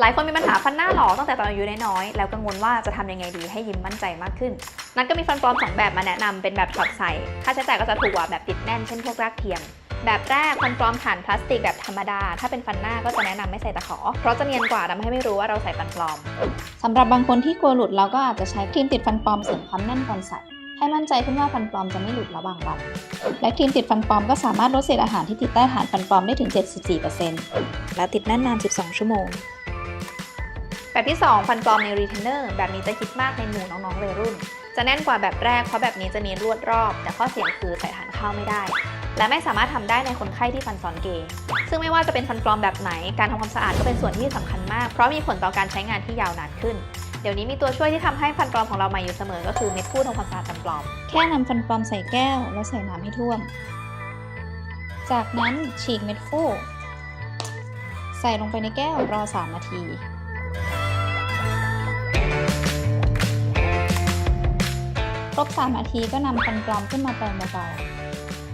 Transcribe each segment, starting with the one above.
หลายคนมีปัญหาฟันหน้าหลอตั้งแต่ตอนอายุน้อยๆแล้วกังวลว่าจะทำยังไงดีให้ยิ้มมั่นใจมากขึ้น นัทก็มีฟันปลอม 2 แบบมาแนะนำเป็นแบบถอดใส่ค่าใช้จ่ายก็จะถูกกว่าแบบติดแน่นเช่นพวกรากเทียม แบบแรกฟันปลอมฐานพลาสติกแบบธรรมดา ถ้าเป็นฟันหน้าก็จะแนะนำไม่ใส่ตะขอ เพราะจะเนียนกว่าทำให้ไม่รู้ว่าเราใส่ฟันปลอมสำหรับบางคนที่กลัวหลุดเราก็อาจจะใช้ครีมติดฟันปลอมเสริมความแน่นก่อนใส่ให้มั่นใจขึ้นว่าฟันปลอมจะไม่หลุดระหว่างวัน และครีมติดฟันปลอมก็สามารถลดเศษอาหารที่ติดใต้ฐานฟันปลอมได้ถึง 74%และติดแน่นนาน 12 ชั่วโมง แบบที่ 2 ฟันปลอมในรีเทนเนอร์แบบนี้จะฮิตมากในหมู่น้องๆวัยรุ่น จะแน่นกว่าแบบแรกเพราะแบบนี้จะมีลวดรอบ แต่ข้อเสียคือใส่ฐานเข้าไม่ได้ และไม่สามารถทำได้ในคนไข้ที่ฟันซ้อนเกย์ซึ่งไม่ว่าจะเป็นฟันปลอมแบบไหนการทำความสะอาดก็เป็นส่วนที่สำคัญมาก เพราะมีผลต่อการใช้งานที่ยาวนานขึ้นเดี๋ยวนี้มีตัวช่วยที่ทำให้ฟันปลอมของเราใหม่อยู่เสมอ ก็คือเม็ดฟู่ทำความสะอาดฟันปลอม แค่นำฟันปลอมใส่แก้วแล้วใส่น้ำให้ท่วม จากนั้นฉีกเม็ดฟู่ ใส่ลงไปในแก้วรอ 3 นาที ครบ 3 นาทีก็นำฟันปลอมขึ้นมาแปรงเบา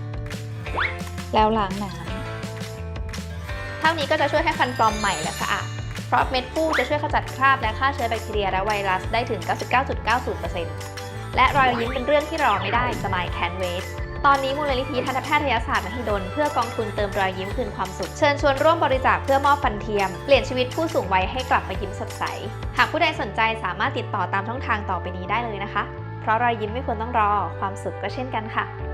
ๆแล้วล้างน้ำเท่านี้ก็จะช่วยให้ฟันปลอมใหม่และสะอาดเพราะเม็ดฟูจะช่วยขจัดคราบและฆ่าเชื้อแบคทีเรียและไวรัสได้ถึง 99.90%และรอยยิ้มเป็นเรื่องที่รอไม่ได้ Smile Can Wait ตอนนี้มูลนิธิทันตแพทยศาสตร์มหิดลเพื่อกองทุนเติมรอยยิ้มคืนความสุข เชิญชวนร่วมบริจาคเพื่อมอบฟันเทียม เปลี่ยนชีวิตผู้สูงวัยให้กลับมายิ้มสดใส หากผู้ใดสนใจสามารถติดต่อตามช่องทางต่อไปนี้ได้เลยนะคะ เพราะรอยยิ้มไม่ควรต้องรอ ความสุขก็เช่นกันค่ะ